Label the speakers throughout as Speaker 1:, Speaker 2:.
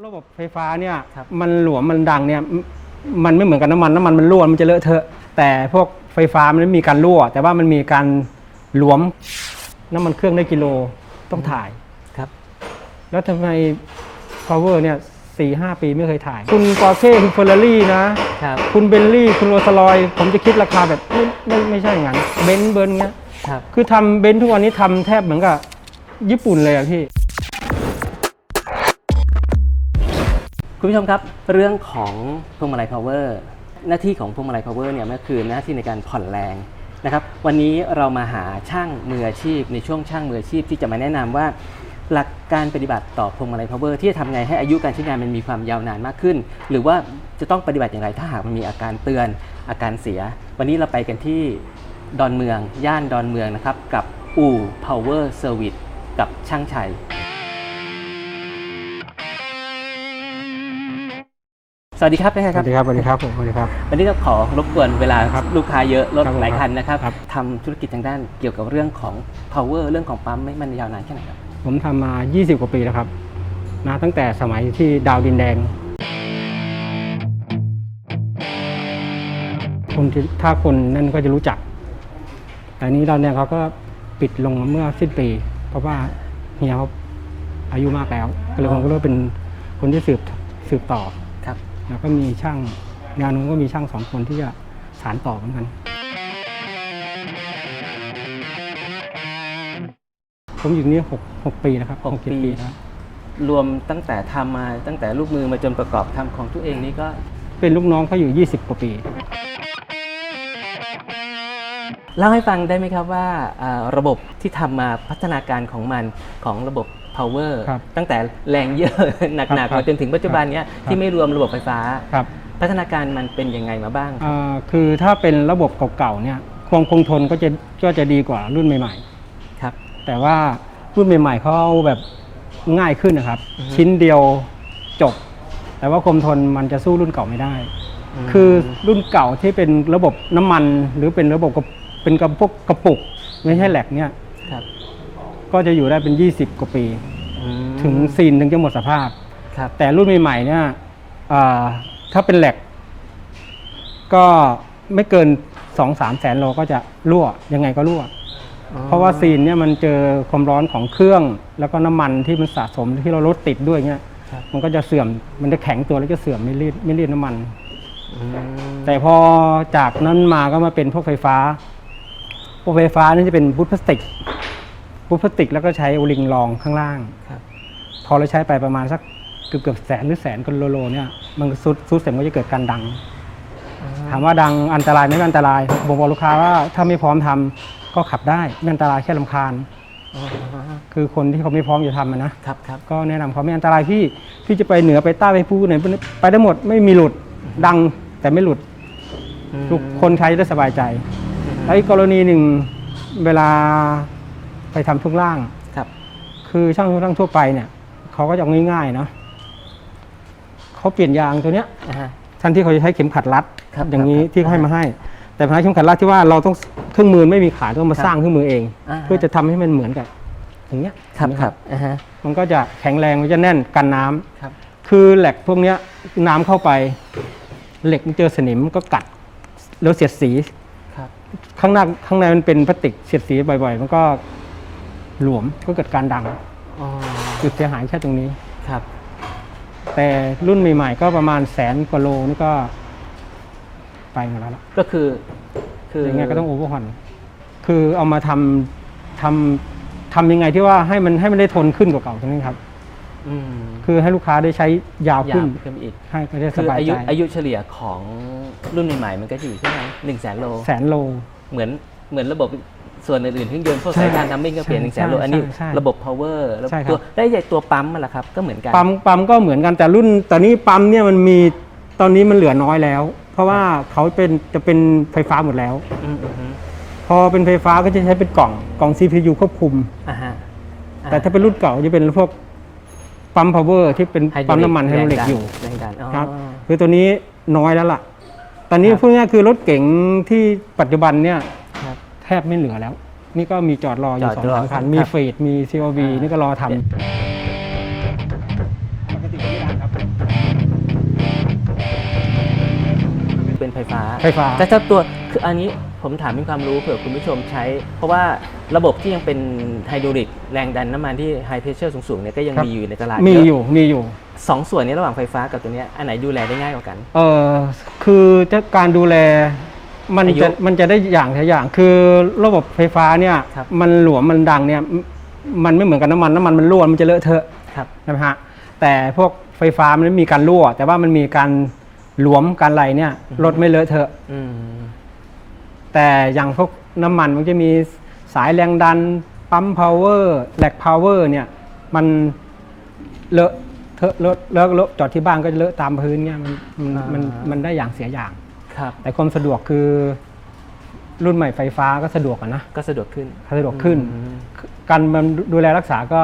Speaker 1: ระบบไฟฟ้าเนี่ย
Speaker 2: ครับ
Speaker 1: มันหลวมมันดังเนี่ยมมันไม่เหมือนกับน้ำมันน้ำมันมันรั่วมันจะเลอะเทอะ แต่พวกไฟฟ้ามันไม่มีการรั่ว แต่ว่ามันมีการหลวมน้ำมันเครื่องได้กิโลต้องถ่าย
Speaker 2: ครับ
Speaker 1: แล้วทำไม power เนี่ยสี่ห้าปีไม่เคยถ่าย คุณปอร์เช่คุณเฟอร์รารี่นะ
Speaker 2: ครับ
Speaker 1: คุณเบนลี่คุณโรลส์รอยซ์ผมจะคิดราคาแบบไม่ไม่ไม่ใช่อย่างนั้นเบนซ์เบิร์นเงี้ย
Speaker 2: ครับ
Speaker 1: คือทำเบนซ์ทุกวันนี้ทำแทบเหมือนกับญี่ปุ่นเลยอะพี่
Speaker 2: คุณผู้ชมครับ เรื่องของพวงมาลัย power หน้าที่ของพวงมาลัย power เนี่ยมันคือหน้าที่ในการผ่อนแรงนะครับวันนี้เรามาหาช่างมืออาชีพ ในช่วงช่างมืออาชีพที่จะมาแนะนำว่า หลักการปฏิบัติต่อพวงมาลัย power ที่จะทำไงให้อายุการใช้งานมันมีความยาวนานมากขึ้น หรือว่าจะต้องปฏิบัติอย่างไรถ้าหากมันมีอาการเตือนอาการเสีย วันนี้เราไปกันที่ดอนเมือง ย่านดอนเมืองนะครับกับอู่ power service กับช่างชัย สวัสดีครับนะค
Speaker 1: ส
Speaker 2: รั
Speaker 1: วั
Speaker 2: บ
Speaker 1: สดีครับสวัสดีครับผมสวัสดีครับ
Speaker 2: วันนี้ก็ขอรบกวนเวลา
Speaker 1: ครับ
Speaker 2: ลูกค้าเยอะรถ
Speaker 1: ครับผม
Speaker 2: หลายคันนะครับ
Speaker 1: ครับ
Speaker 2: ทำธุรกิจทางด้านเกี่ยวกับเรื่องของ power เรื่องของปั๊มไม่มันยาวนานแค่ไหนครับ
Speaker 1: ผมทำมา 20 กว่าปีแล้วครับนะตั้งแต่สมัยที่ดาวดินแดง คนที่ถ้าคนนั่นก็จะรู้จัก แต่นี้ดาวดินแดงเขาก็ปิดลงเมื่อสิ้นปี เพราะว่าเฮียเขาอายุมากแล้วก็เลย
Speaker 2: อ๋
Speaker 1: ผ
Speaker 2: อ
Speaker 1: มก็เลยเป็นคนที่สืบสืบต่อ
Speaker 2: ครับ
Speaker 1: แล้วก็มีช่างงานนู้นก็มีช่างสองคนที่จะสานต่อเหมือนกัน ผมอยู่นี่หกหกปีนะครับ
Speaker 2: หก
Speaker 1: เจ็ด
Speaker 2: ปี
Speaker 1: แล้ว
Speaker 2: รวมตั้งแต่ทำมาตั้งแต่ลูกมือมาจนประกอบทำของตัวเองนี่ก็
Speaker 1: เป็นลูกน้องเขาอยู่ 20 กว่าปี
Speaker 2: เล่าให้ฟังได้ไหมครับว่าอ่าระบบที่ทำมาพัฒนาการของมันของระบบ power
Speaker 1: ครับ
Speaker 2: ตั้งแต่แรงเยอะหนัก
Speaker 1: ครับ
Speaker 2: ๆมาจนถึงปัจจุบันเนี้ย
Speaker 1: ครับ
Speaker 2: ที่ไม่รวมระบบไฟฟ้า
Speaker 1: ครับ
Speaker 2: พัฒนาการมันเป็นยังไงมาบ้าง
Speaker 1: อ่าคือถ้าเป็นระบบเก่าๆเนี่ยความคงทนก็จะก็จะดีกว่ารุ่นใหม่
Speaker 2: ครับ
Speaker 1: ๆแต่ว่ารุ่นใหม่ๆเขาเอาแบบง่ายขึ้นนะครับ
Speaker 2: อือฮึ
Speaker 1: ชิ้นเดียวจบ แต่ว่าความทนมันจะสู้รุ่นเก่าไม่ได้
Speaker 2: ม
Speaker 1: คือรุ่นเก่าที่เป็นระบบน้ำมัน หรือเป็นระบบกระเป็นกระพวกกระปุกไม่ใช่แหลกเนี่ย
Speaker 2: ครับ
Speaker 1: ก็จะอยู่ได้เป็น 20 กว่าปี
Speaker 2: อืม
Speaker 1: ถึงซีนถึงจะหมดสภาพ
Speaker 2: ครับ
Speaker 1: แต่รุ่นใหม่ๆเนี่ยอ่าถ้าเป็นแหลกก็ไม่เกิน 2 3แสนโลก็จะรั่วยังไงก็รั่ว เพราะว่าซีนเนี่ยมันเจอความร้อนของเครื่อง แล้วก็น้ำมันที่มันสะสมที่เรารถติดด้วยเงี้ย
Speaker 2: ครับ
Speaker 1: มันก็จะเสื่อมมันจะแข็งตัวแล้วจะเสื่อมไม่รีดไม่รีดน้ำมัน
Speaker 2: อืม
Speaker 1: แต่พอจากนั้นมาก็มาเป็นพวกไฟฟ้า พวกไฟฟ้านี่จะเป็นบูทพลาสติก บูทพลาสติกแล้วก็ใช้โอลิงรองข้างล่าง
Speaker 2: ครับ
Speaker 1: พอเราใช้ไปประมาณสักเกือบเกือบแสนหรือแสนกิโลโลเนี่ย มันซุดซุดเสร็จมันก็จะเกิดการดัง ถามว่าดังอันตรายไหมไม่อันตรายผมบอกลูกค้าว่าถ้าไม่พร้อมทำก็ขับได้ไม่อันตรายแค่ลำคาญ
Speaker 2: อ๋อ
Speaker 1: คือคนที่เขาไม่พร้อมจะทำอะนะ
Speaker 2: ครับครับ
Speaker 1: ก็แนะนำเขาไม่อันตรายพี่พี่จะไปเหนือไปใต้ไปภูไหนไปได้หมดไม่มีหลุดดังแต่ไม่หลุด
Speaker 2: อืม
Speaker 1: ทุกคนใช้ได้สบายใจ แล้วอีกกรณีหนึ่งเวลา ไปทำทุกล่าง
Speaker 2: ครับ
Speaker 1: คือช่างทุกล่างทั่วไปเนี่ยเขาก็จะเอาง่ายๆเนาะเขาเปลี่ยนยางตัวเนี้ย
Speaker 2: อ่าฮะ
Speaker 1: ท่านที่เขาจะใช้เข็มขัดรัด
Speaker 2: ครับ
Speaker 1: อย่างนี้
Speaker 2: ครับ
Speaker 1: ที่เขาให้มาให้ แต่ปัญหาเข็มขัดรัดที่ว่าเราต้องเครื่องมือไม่มีขายต้องมา
Speaker 2: ครับ
Speaker 1: สร้างเครื่องมือเอง
Speaker 2: อ่าฮะ
Speaker 1: เพื่อจะทำให้มันเหมือนกับอย่างเงี้ย
Speaker 2: ครับ
Speaker 1: เห็นไหม
Speaker 2: ครับอ่าฮะ
Speaker 1: มันก็จะแข็งแรงมันจะแน่นกันน้ำ
Speaker 2: ครับ
Speaker 1: คือแหลกพวกเนี้ยน้ำเข้าไป เหล็กมันเจอสนิมก็กัดแล้วเสียดสี
Speaker 2: ครับ
Speaker 1: ข้างหน้าข้างในมันเป็นพลาสติกเสียดสีบ่อย ๆ มันก็ หลวมก็เกิดการดัง
Speaker 2: อ๋อ
Speaker 1: จุดเสียหายแค่ตรงนี้
Speaker 2: ครับ
Speaker 1: แต่รุ่นใหม่ ๆ ก็ประมาณแสนกว่าโลนี่ก็ ไปหมดแล้วล่ะ
Speaker 2: ก็คือคือ
Speaker 1: ยังไงก็ต้องโอเวอร์ฮอนคือเอามาทำทำทำยังไงที่ว่าให้มันให้มันได้ทนขึ้นกว่าเก่าตรงนี้ครับ
Speaker 2: อืม
Speaker 1: คือให้ลูกค้าได้ใช้ยาวขึ้น
Speaker 2: ยาวขึ้นไปอีก
Speaker 1: ให้เขาได้ส
Speaker 2: คือบา
Speaker 1: ย
Speaker 2: อา
Speaker 1: ใจ
Speaker 2: ยุอายุเฉลี่ยของรุ่นใหม่ๆมันก็จะอยู่ที่ไหนหนึ่งแสนโล
Speaker 1: แสนโล
Speaker 2: เหมือนเหมือนระบบ ส่วนอื่นๆเครื่องยนต์พวก
Speaker 1: ใช่
Speaker 2: สายการทำมิ่งก็เปลี่ยนห
Speaker 1: ใช่
Speaker 2: นึ่งแสนโล
Speaker 1: ใช่
Speaker 2: อันนี้
Speaker 1: ใช่
Speaker 2: ระบบ power แล้ว
Speaker 1: ใช่ครับ
Speaker 2: ตัวได้ใหญ่ตัวปั๊มมันล่ะครับ ก็เหมือนกัน
Speaker 1: ปั๊มปั๊มก็เหมือนกันแต่รุ่นตอนนี้ปั๊มเนี่ยมันมีตอนนี้มันเหลือน้อยแล้ว เพราะว่าเขาเป็นจะเป็นไฟฟ้าหมดแล้ว
Speaker 2: อืมอืมอืม
Speaker 1: พอเป็นไฟฟ้าก็จะใช้เป็นกล่องกล่อง CPU ควบคุม
Speaker 2: อ่าฮะอ่
Speaker 1: แต่ถ้าเป็นรุ่นเก่าจะเป็นพวกปั๊ม power ที่เป็น
Speaker 2: ไฮดรอลิก
Speaker 1: ปั๊มน้ำมันไฮดรอลิก
Speaker 2: แรงดัน
Speaker 1: อยู่
Speaker 2: แรงดันอ๋อ
Speaker 1: ครับคือตัวนี้น้อยแล้วล่ะ ตอนนี้
Speaker 2: ครับ
Speaker 1: พูดง่ายๆคือรถเก๋งที่ปัจจุบันเนี่ย
Speaker 2: ครับ
Speaker 1: แทบไม่เหลือแล้ว นี่ก็มีจอดรออยู่ส
Speaker 2: อ
Speaker 1: งสามคัน มีเฟดมีซีโอ
Speaker 2: วีนี่
Speaker 1: ก็รอทำ
Speaker 2: เป็
Speaker 1: นไฟ
Speaker 2: ฟ้า
Speaker 1: ไฟฟ้า
Speaker 2: แต่เจ้าตัวคืออันนี้ผมถามเป็นความรู้เผื่อคุณผู้ชมใช้ เพราะว่าระบบที่ยังเป็นไฮดรอลิกแรงดันน้ำมันที่ไฮเพรสเชอร์สูงๆเนี่ยก็ยังมีอยู่ในตลาด
Speaker 1: มีอยู่มีอยู่
Speaker 2: สองส่วนนี้ระหว่างไฟฟ้ากับตัวนี้อันไหนดูแลได้ง่ายกว่ากัน
Speaker 1: เออคือจะการดูแล มัน
Speaker 2: อายุ
Speaker 1: จะมันจะได้อย่างละอย่าง คือระบบไฟฟ้าเนี่ย
Speaker 2: ครับ
Speaker 1: มันหลวมมันดังเนี่ยมมันไม่เหมือนกับน้ำมันน้ำมันมันรั่วมันจะเลอะเทอะ
Speaker 2: ครับ
Speaker 1: ใช่ไหมฮะแต่พวกไฟฟ้ามันไม่มีการรั่ว แต่ว่ามันมีการหลวมการไหลเนี่ยรถไม่เลอะเทอะ
Speaker 2: อืม
Speaker 1: แต่อย่างพวกน้ำมันมันจะมีสายแรงดันปั๊มพาวเวอร์แหลกพาวเวอร์เนี่ยมันเลอะเทอะเลอะเลอะเลอะจอดที่บ้านก็จะเลอะตามพื้นเนี่ยมันมันมันมันได้อย่างเสียอย่าง
Speaker 2: ครับ
Speaker 1: แต่ความสะดวกคือรุ่นใหม่ไฟฟ้าก็สะดวกอะนะ
Speaker 2: ก็สะดวกขึ้น
Speaker 1: สะดวกขึ้น
Speaker 2: อืม
Speaker 1: การมันดูแลรักษาก็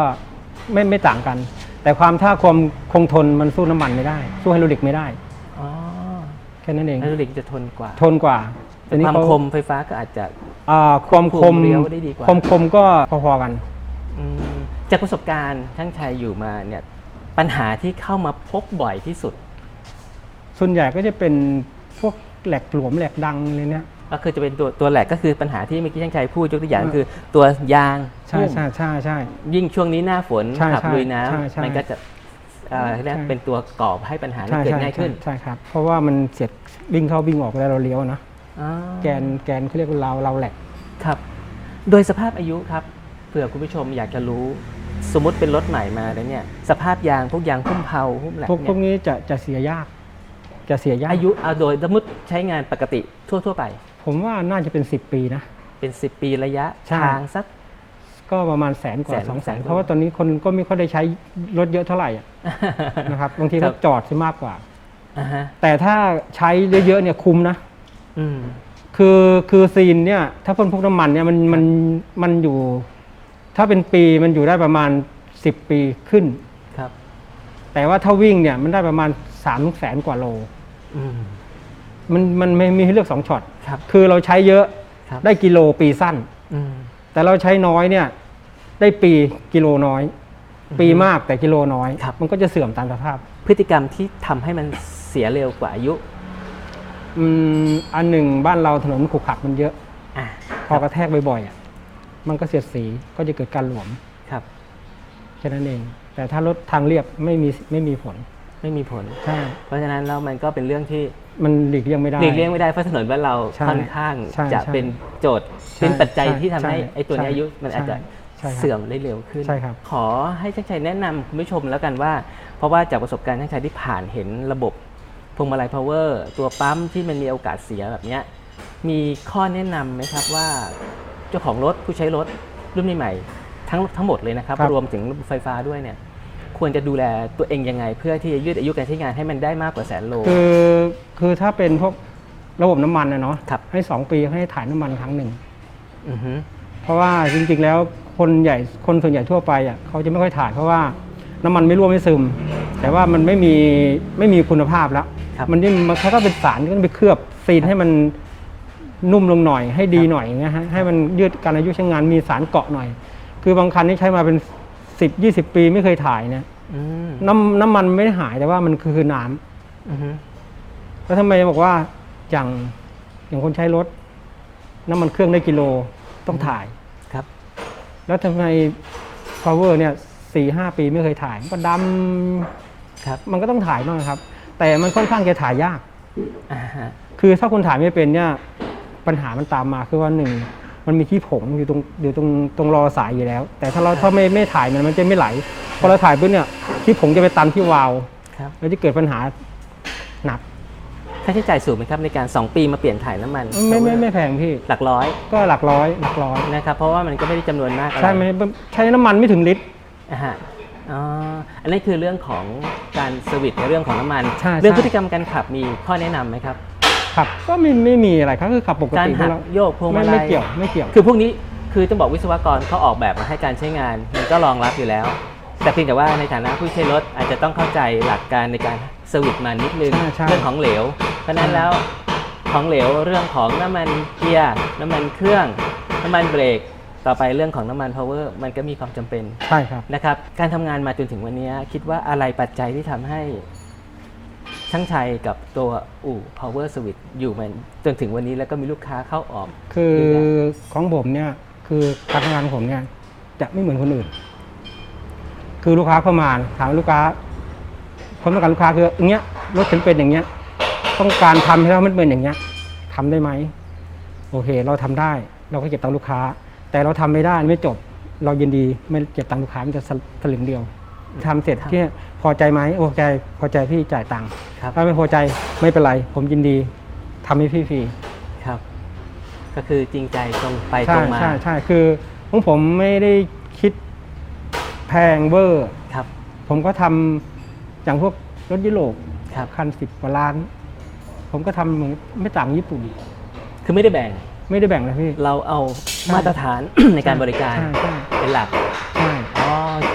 Speaker 1: ไม่ไม่ต่างกัน แต่ความถ้าความคงทนมันสู้น้ำมันไม่ได้ สู้ไฮดรอลิกไม่ได้
Speaker 2: อ๋อ
Speaker 1: แค่นั้นเอง
Speaker 2: ไฮดรอลิกจะทนกว่า
Speaker 1: ทนกว่า
Speaker 2: แต่ความ
Speaker 1: เขา
Speaker 2: คมไฟฟ้าก็อาจจะ
Speaker 1: อ่าความคม
Speaker 2: ควบคุมเลี้ยวได้ดีกว่า
Speaker 1: ความคมก็พอๆกัน
Speaker 2: อืมจากประสบการณ์ช่างชัยอยู่มาเนี่ยปัญหาที่เข้ามาพบบ่อยที่สุด
Speaker 1: ส่วนใหญ่ก็จะเป็นพวก แหลกหลวมแหลกดังเลยเนี่ย
Speaker 2: ก็คือจะเป็นตัวตัวแหลกก็คือปัญหาที่เมื่อกี้ช่างชัยพูดยกตัวอย่าง
Speaker 1: อืม
Speaker 2: คือ ตัวยาง
Speaker 1: ใช่ใช่ใช่ใช่
Speaker 2: ยิ่งช่วงนี้หน้าฝน
Speaker 1: ใช่
Speaker 2: ขับ
Speaker 1: ใช่
Speaker 2: ลุยน้
Speaker 1: ใช่ใช่ำ
Speaker 2: มันก็จะเอ่อเรียก
Speaker 1: ใช่
Speaker 2: เป็นตัวก่อให้ปัญหานี้
Speaker 1: ใช่
Speaker 2: เกิด
Speaker 1: ใช่
Speaker 2: ง่ายขึ้น
Speaker 1: ใช่ครับ เพราะว่ามันเสียดวิ่งเข้าวิ่งออกเวลาเราเลี้ยวนะ
Speaker 2: อ๋อ
Speaker 1: แกนแกนเขาเรียกว่าเราเราแหลก
Speaker 2: ครับ โดยสภาพอายุครับเผื่อคุณผู้ชมอยากจะรู้สมมติเป็นรถใหม่มาแล้วเนี่ย สภาพยางพวกยางหุ้มเผาหุ้มแหลก
Speaker 1: พวกพ
Speaker 2: เนี่
Speaker 1: วยกนี้จะจะเสียยาก จะเสียยาก
Speaker 2: อายุเอาโดยสมมติใช้งานปกติทั่ว ๆ ไป
Speaker 1: ผมว่าน่าจะเป็น 10 ปีนะ
Speaker 2: เป็น 10 ปีระยะ
Speaker 1: ใช่
Speaker 2: ทางสัก
Speaker 1: ก็ประมาณแสนกว่า
Speaker 2: แสน
Speaker 1: สองแสน
Speaker 2: แสน
Speaker 1: เพราะว่าตอนนี้คนก็ไม่ค่อยได้ใช้รถเยอะเท่าไหร่อะ นะครับบางที
Speaker 2: ครั
Speaker 1: ก็
Speaker 2: บ
Speaker 1: จอดซะมากกว่า
Speaker 2: อ่าฮะ
Speaker 1: แต่ถ้าใช้เยอะๆเนี่ยคุ้มนะ
Speaker 2: อืม
Speaker 1: คือคือซีนเนี่ยถ้าพ่นพวกน้ำมันเนี่ยมันมันมันอยู่ ถ้าเป็นปีมันอยู่ได้ประมาณ 10 ปีขึ้น
Speaker 2: ครับ
Speaker 1: แต่ว่าถ้าวิ่งเนี่ยมันได้ประมาณ3ามแสนกว่าโล
Speaker 2: อื ม
Speaker 1: มันมันไม่มีให้เลือก2ช็อต
Speaker 2: ครับ
Speaker 1: คือเราใช้เยอะ
Speaker 2: ครับ
Speaker 1: ได้กิโลปีสั้น
Speaker 2: อืม
Speaker 1: แต่เราใช้น้อยเนี่ย ได้ปีกิโลน้อย ปีมากแต่กิโลน้อย
Speaker 2: ครับ
Speaker 1: มันก็จะเสื่อมตามสภาพ
Speaker 2: พฤติกรรมที่ทำให้มันเสียเร็วกว่าอายุ
Speaker 1: อืมอันหนึ่งบ้านเราถนนขรุขระมันเยอะ
Speaker 2: อะ
Speaker 1: พอกระแทกบ่อยๆอะมันก็เสียดสีก็จะเกิดการหลวม
Speaker 2: ครับ
Speaker 1: แค่นั้นเอง แต่ถ้ารถทางเรียบไม่มีไม่มีผล
Speaker 2: ไม่มีผล
Speaker 1: ใช่
Speaker 2: เพราะฉะนั้นแล้วมันก็เป็นเรื่องที่
Speaker 1: มันหลีกเลี่ยงไม่ได้
Speaker 2: หลีกเลี่ยงไม่ได้เพราะถนนบ้านเรา
Speaker 1: ใช่
Speaker 2: ค่อนข้าง
Speaker 1: ใช่
Speaker 2: จะ
Speaker 1: ใช่
Speaker 2: เป็นโจทย์
Speaker 1: ใช่
Speaker 2: เป็นปัจจัย
Speaker 1: ใช่
Speaker 2: ที่ทำให้
Speaker 1: ใช่
Speaker 2: ไอ้ตัวนี้
Speaker 1: ใช่
Speaker 2: อายุมันอาจจะ
Speaker 1: ใช่ครับ
Speaker 2: เสื่อมได้เร็วขึ้น
Speaker 1: ใช่ครับ
Speaker 2: ขอให้ช่างชัยแนะนำคุณผู้ชมแล้วกันว่า เพราะว่าจากประสบการณ์ช่างชัยที่ผ่านเห็นระบบพวงมาลัย power ตัวปั๊มที่มันมีโอกาสเสียแบบเนี้ยมีข้อแนะนำไหมครับว่าเจ้าของรถผู้ใช้รถรุ่นใหม่ๆทั้งทั้งหมดเลยนะครับ
Speaker 1: ครับ
Speaker 2: รวมถึงไฟฟ้าด้วยเนี่ย ควรจะดูแลตัวเองยังไง เพื่อที่จะยืดอายุการใช้งานให้มันได้มากกว่าแสนโล
Speaker 1: คือคือถ้าเป็นพวกระบบน้ำมันนะเนาะ
Speaker 2: ครับ
Speaker 1: ให้สองปีให้ถ่ายน้ำมันครั้งหนึ่ง
Speaker 2: อือฮึ
Speaker 1: เพราะว่าจริงๆแล้วคนใหญ่คนส่วนใหญ่ทั่วไปอะเขาจะไม่ค่อยถ่ายเพราะว่าน้ำมันไม่รั่วไม่ซึม แต่ว่ามันไม่มีไม่มีคุณภาพแล้ว
Speaker 2: ครับ
Speaker 1: มันนี่มันเขาก็เป็นสารที่มันไปเคลือบซีนให้มันนุ่มลงหน่อยให้ดีหน่อยอย่างเงี้ยฮะให้มันยืดการอายุใช้งานมีสารเกาะหน่อย คือบางคันนี่ใช้มาเป็น สิบยี่สิบปีไม่เคยถ่ายเนี่ย
Speaker 2: อืม
Speaker 1: น้ำน้ำมันไม่ได้หายแต่ว่ามันคือน้ำ
Speaker 2: อือฮึ
Speaker 1: แล้วทำไมบอกว่าอย่างอย่างคนใช้รถ น้ำมันเครื่องได้กิโลต้องถ่าย
Speaker 2: ครับ
Speaker 1: แล้วทำไม power เนี่ยสี่ห้าปีไม่เคยถ่ายมันก็ด
Speaker 2: ครับำ
Speaker 1: มันก็ต้องถ่ายบ้างครับ แต่มันค่อนข้างจะถ่ายยาก
Speaker 2: อ่าฮะ
Speaker 1: คือถ้าคนถ่ายไม่เป็นเนี่ยปัญหามันตามมาคือว่าหนึ่ง มันมีที่ผงอยู่ตรงอยู่ตรงตรงรอสายอยู่แล้ว แต่ถ้าเราถ้าไม่ไม่ถ่ายมันมันจะไม่ไหลพอเราถ่ายปุ๊บเนี่ยที่ผงจะไปตันที่วาล์ว
Speaker 2: ครับ
Speaker 1: แล้วจะเกิดปัญหาหนัก
Speaker 2: ค่าใช้จ่ายสูงไหมครับในการ 2 ปีมาเปลี่ยนถ่ายน้ำมัน
Speaker 1: ไม่ไม่ไม่แพงพี่
Speaker 2: หลักร้อย
Speaker 1: ก็หลักร้อยหลักร้อย
Speaker 2: นะครับเพราะว่ามันก็ไม่ได้จำนวนมากอะไร
Speaker 1: ใช่ไหมใช้น้ำมันไม่ถึงลิตร
Speaker 2: อ่าฮะอ๋ออันนี้คือเรื่องของการเซอร์วิสในเรื่องของน้ำมัน
Speaker 1: ใช่
Speaker 2: เรื่อง
Speaker 1: ใช่
Speaker 2: พฤติกรรมการขับมีข้อแนะนำไหมครับ
Speaker 1: ขับก็ไม่ไม่มีอะไรครับคือขับปก
Speaker 2: การ
Speaker 1: ติ
Speaker 2: หัก
Speaker 1: แล้ว
Speaker 2: โยกพวง
Speaker 1: ไม่
Speaker 2: มาลั
Speaker 1: ไม่
Speaker 2: ย
Speaker 1: เกี่ยวไม่เกี่ยว
Speaker 2: คือพวกนี้คือต้องบอกวิศวกรเขาออกแบบมาให้การใช้งาน มันก็รองรับอยู่แล้ว แต่เพียงแต่ว่าในฐานะผู้ใช้รถอาจจะต้องเข้าใจหลักการในการเซอร์วิสมานิดนึง
Speaker 1: ใช่ใช่
Speaker 2: เรื่องของเหลว เพราะฉะนั้นแล้วของเหลวเรื่องของน้ำมันเกียร์น้ำมันเครื่อง น้ำมันเบรก ต่อไปเรื่องของน้ำมันพาวเวอร์มันก็มีความจำเป็น
Speaker 1: ใช่ครับ
Speaker 2: นะครับ การทำงานมาจนถึงวันนี้คิดว่าอะไรปัจจัยที่ทำให้ ช่างชัยกับตัวอู่ Power Switch อยู่มาจนถึงวันนี้แล้วก็มีลูกค้าเข้าออก
Speaker 1: คือของผมเนี่ยคือการทำงานของผมเนี่ยจะไม่เหมือนคนอื่น คือลูกค้าเข้ามาถามลูกค้าความต้องการลูกค้าคืออย่างเงี้ยรถฉันเป็นอย่างเงี้ย ต้องการทำให้เรามันเป็นอย่างเงี้ยทำได้ไหมโอเค เราทำได้ เราก็เก็บตังค์ลูกค้า แต่เราทำไม่ได้ไม่จบ เรายินดีไม่เก็บตังค์ลูกค้ามันจะสลึงเดียวทำเสร็จที่ พอใจไหมโอเคพอใจพี่จ่ายตังค์
Speaker 2: ครับ
Speaker 1: ถ้าไม่พอใจไม่เป็นไร ผมยินดีทำให้พี่ฟรี
Speaker 2: ครับ ก็คือจริงใจตรงไปต
Speaker 1: ใช่
Speaker 2: รงมา
Speaker 1: ใช่ใช่คือของผมไม่ได้คิดแพงเวอร์
Speaker 2: ครับ
Speaker 1: ผมก็ทำอย่างพวกรถยุโรป
Speaker 2: ครับ
Speaker 1: คันสิบกว่าล้าน ผมก็ทำเหมือนไม่ต่างญี่ปุ่น
Speaker 2: คือไม่ได้แบ่ง
Speaker 1: ไม่ได้แบ่งเลยพี่
Speaker 2: เราเอา
Speaker 1: ใช่
Speaker 2: มาตรฐานในการบริการ
Speaker 1: ใช่ใช่
Speaker 2: เป็นหลัก
Speaker 1: ใช่
Speaker 2: อ๋อ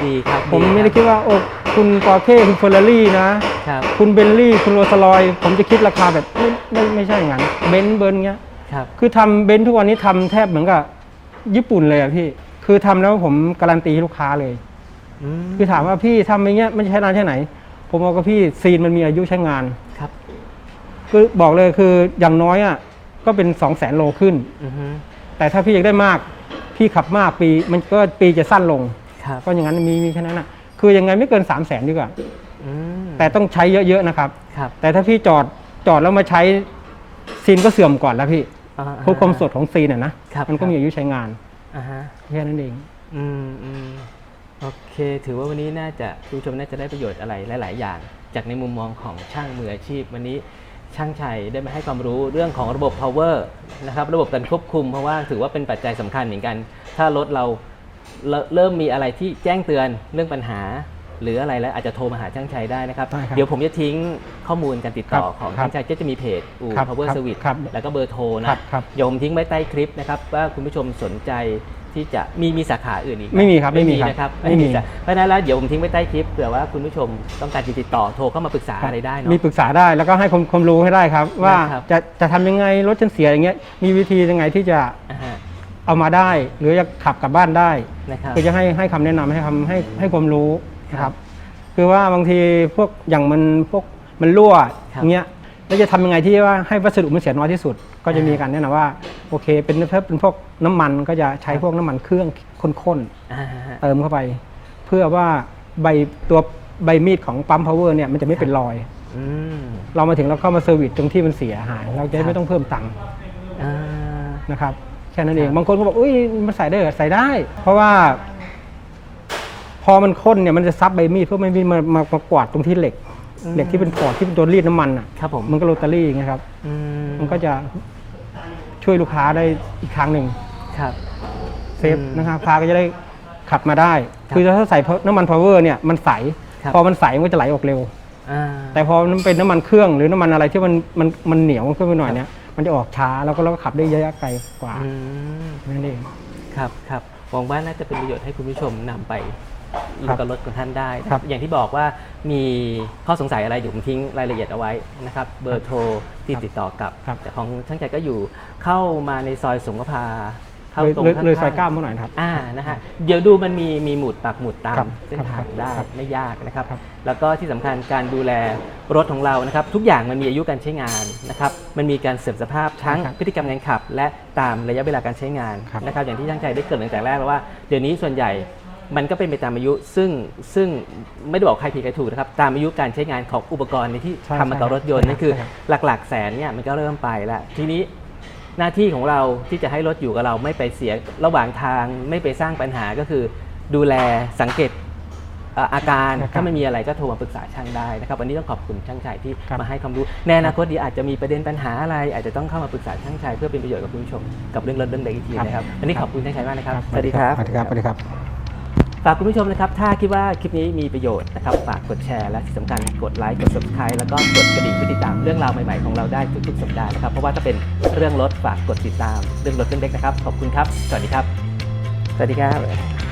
Speaker 2: ดีครับ
Speaker 1: ผม
Speaker 2: ครับ
Speaker 1: ไม่ได้คิดว่าโอ้ คุณปอร์เช่คุณเฟอร์รารี่นะ
Speaker 2: ครับ
Speaker 1: คุณเบนลี่ คุณโรสลอย ผมจะคิดราคาแบบไม่ไม่ไม่ใช่อย่างนั้นเบนซ์เบิร์นเงี้ย
Speaker 2: ครับ
Speaker 1: คือทำเบนซ์ทุกวันนี้ทำแทบเหมือนกับญี่ปุ่นเลยอะพี่ คือทำแล้วผมการันตีให้ลูกค้าเลย
Speaker 2: อืม
Speaker 1: คือถามว่าพี่ทำอย่างเงี้ยมันใช้นานแค่ไหน ผมบอกกับพี่ซีนมันมีอายุใช้งาน
Speaker 2: ครับ
Speaker 1: คือบอกเลยคืออย่างน้อยอะก็เป็น 2 0 0แสนโลขึ้น
Speaker 2: อือฮึ
Speaker 1: แต่ถ้าพี่อยากได้มาก พี่ขับมากปีมันก็ปีจะสั้นลง
Speaker 2: ครับ
Speaker 1: ก็อย่างนั้นมีมีแค่นั้นอะ คือยังไงไม่เกิน3 0 0แสนดีกว่า
Speaker 2: อืม
Speaker 1: แต่ต้องใช้เยอะๆนะครับ
Speaker 2: ครับ
Speaker 1: แต่ถ้าพี่จอดจอดแล้วมาใช้ซีนก็เสื่อมก่อนแล้วพี่
Speaker 2: อ่า
Speaker 1: เพราะความสดของซีนอะนะครับ มันก็มีอายุใช้งาน
Speaker 2: อ่าฮะ
Speaker 1: แค่นั้นเอง
Speaker 2: อืมอืมโอเค ถือว่าวันนี้น่าจะคุณผู้ชมน่าจะได้ประโยชน์อะไรหลาย ๆ อย่าง จากในมุมมองของช่างมืออาชีพ วันนี้ช่างชัยได้มาให้ความรู้เรื่องของระบบ power นะครับ ระบบการควบคุมเพราะว่าถือว่าเป็นปัจจัยสำคัญเหมือนกัน ถ้ารถเรา เริ่มเริ่มมีอะไรที่แจ้งเตือนเรื่องปัญหา หรืออะไรแล้วอาจจะโทรมาหาช่างชัยได้นะครับ
Speaker 1: ได้ครับ
Speaker 2: เดี๋ยวผมจะทิ้งข้อมูลการติดต่อ
Speaker 1: ครับ
Speaker 2: ของ
Speaker 1: ครับ
Speaker 2: ช่างชัยก็จะมีเพจอู
Speaker 1: ครับ
Speaker 2: power
Speaker 1: ครับ
Speaker 2: service
Speaker 1: ครับ
Speaker 2: แล้วก็เบอร์โทร
Speaker 1: ครั
Speaker 2: นะ
Speaker 1: บครับ
Speaker 2: เดี๋ยวผมทิ้งไว้ใต้คลิปนะครับ ว่าคุณผู้ชมสนใจที่จะมีมีสาขาอื่นอีกห
Speaker 1: ไม่มีครับไม่มีครับ
Speaker 2: นะครับ
Speaker 1: ไม่มี
Speaker 2: จ้ะเพราะฉะนั้นแล้วเดี๋ยวผมทิ้งไว้ใต้คลิปเผื่อว่าคุณผู้ชมต้องการจะติดต่อโทรเข้ามาปรึกษาอะไรได้เนาะ
Speaker 1: มีปรึกษาได้แล้วก็ให้ความความรู้ให้ได้ครับ ว่า
Speaker 2: ครับ
Speaker 1: จะจะทำยังไงรถฉันเสียอย่างเงี้ยมีวิธียังไงที่จะ
Speaker 2: อ่าฮะ
Speaker 1: เอามาได้ หรือจะขับกลับบ้านได้
Speaker 2: นะครับ
Speaker 1: คือจะให้ให้คำแนะนำให้คำให้ให้ความรู้นะค
Speaker 2: ครั
Speaker 1: รับบคือว่าบางทีพวกอย่างมันพวกมันรั่ว
Speaker 2: ครับ
Speaker 1: เงี้ยแล้วจะทำยังไงที่ว่าให้วัสดุมันเสียน้อยที่สุด ก็จะมีการแนะนำว่าโอเค เป็นถ้าเป็นพวกน้ำมันก็จะใช้พวกน้ำมันเครื่องข้น
Speaker 2: อ่าฮะ
Speaker 1: ๆเติมเข้าไป เพื่อว่าใบตัวใบมีดของปั๊มพาวเวอร์เนี่ยมันจะไม่เป็นรอย
Speaker 2: อืม
Speaker 1: เรามาถึงเราเข้ามาเซอร์วิสตรงที่มันเสียหาย เราจะ
Speaker 2: ครับ
Speaker 1: ไม่ต้องเพิ่มตังค์
Speaker 2: อ่า
Speaker 1: นะครับ แค่นั้นเอง
Speaker 2: ครับ
Speaker 1: บางคนก็บอกอุ้ยมันใส่ได้เหรอใส่ได้ เพราะว่า พอมันข้นเนี่ยมันจะซับใบมีดเพื่อไม่มีมามามากวาดตรงที่เหล็กเหล็กที่เป็นพอร์ตที่เป็นตัวรีดน้ำมันอะ
Speaker 2: ครับผม
Speaker 1: มันก็โรตารี่อย่างเงี้ยครับ
Speaker 2: อื
Speaker 1: มันก็จะช่วยลูกค้าได้อีกครั้งหนึ่ง
Speaker 2: ครับ
Speaker 1: เซฟ
Speaker 2: อืม
Speaker 1: นะครับพาก็จะได้ขับมาได้
Speaker 2: ครับ
Speaker 1: คือถ้าใส่น้ำมันพาวเวอร์เนี่ยมันใส
Speaker 2: ครับ
Speaker 1: พอมันใสมันก็จะไหลออกเร็ว
Speaker 2: อ่า
Speaker 1: แต่พอมันเป็นน้ำมันเครื่องหรือน้ำมันอะไรที่มันมันมันเหนียวขึ้นไปหน่อยเนี่ย มันจะออกช้าแล้วก็เราก็ขับได้ระยะไกลกว่า
Speaker 2: อืม
Speaker 1: นั่นเอง
Speaker 2: ครับครับหวังว่าน่าจะเป็นประโยชน์ให้คุณผู้ชมนำไป
Speaker 1: ครั
Speaker 2: แล้ว
Speaker 1: บ
Speaker 2: ก็รถของท่านได้นะครับ อย่างที่บอกว่ามีข้อสงสัยอะไรเดี๋ยวผมทิ้งรายละเอียดเอาไว้นะครับ เบอร์โทรที่
Speaker 1: ครับ
Speaker 2: ติดต่อกับ
Speaker 1: ครับ
Speaker 2: แต่ของช่างใจก็อยู่เข้ามาในซอยสงขลา เข้า
Speaker 1: เลย
Speaker 2: ตรง
Speaker 1: เลยเลย
Speaker 2: ข้งๆ
Speaker 1: ซอยเก้ามาหน่อยนะครับ
Speaker 2: อ่านะฮะเดี๋ยวดูมันมีมีหมุดปักหมุดตาม
Speaker 1: ครับ
Speaker 2: เส้นทาง
Speaker 1: ครับ
Speaker 2: ได้
Speaker 1: ครับ
Speaker 2: ไม่ยากนะครับ
Speaker 1: ครับ
Speaker 2: แล้วก็ที่สำคัญการดูแลรถของเรานะครับ ทุกอย่างมันมีอายุการใช้งานนะครับ มันมีการเสื่อมสภาพทั้ง
Speaker 1: ครับ
Speaker 2: พฤติกรรมการขับ และตามระยะเวลาการใช้งาน
Speaker 1: ครับ
Speaker 2: นะครับ อย่างที่ช่างใจได้เกริดตั้งแต่แรกแล้วว่าเดี๋ยวนี้ส่วนใหญ่มันก็เป็นไปตามอายุ ซึ่งซึ่งไม่ได้บอกใครผิดใครถูกนะครับตามอายุการใช้งานของอุปกรณ์ในที่
Speaker 1: ใช่
Speaker 2: ทำมากับรถยนต์
Speaker 1: ใช่
Speaker 2: นั่นคือ
Speaker 1: ใช่ครับ
Speaker 2: หลักๆแสนเนี่ยมันก็เริ่มไปแล้วทีนี้ หน้าที่ของเราที่จะให้รถอยู่กับเราไม่ไปเสียระหว่างทางไม่ไปสร้างปัญหาก็คือ ดูแลสังเกตอาการถ้าไม่มีอะไรก็โทรมาปรึกษาช่างได้นะครับวันนี้ต้องขอบคุณช่างชัยที่มาให้ความรู้ในอนาคตดีอาจจะมีประเด็นปัญหาอะไร อาจจะต้องเข้ามาปรึกษาช่างชัยเพื่อเป็นประโยชน์กับคุณผู้ชมกับเรื่องรถเรื่องใดอีกทีนะครับวันนี้ขอบคุณช่างชัยมากนะครับ
Speaker 1: สวัสดีครับสวัสดีครับ
Speaker 2: ฝากคุณผู้ชมนะครับ ถ้าคิดว่าคลิปนี้มีประโยชน์นะครับ ฝากกดแชร์และที่สำคัญกดไลค์ กด subscribe แล้วก็กดกระดิ่งเพื่อติดตามเรื่องราวใหม่ๆของเราได้ทุกๆสัปดาห์นะครับ เพราะว่าถ้าเป็นเรื่องรถฝากกดติดตามเรื่องรถเรื่องเล็กนะครับ ขอบคุณครับ สวัสดีครับ สวัสดีครับ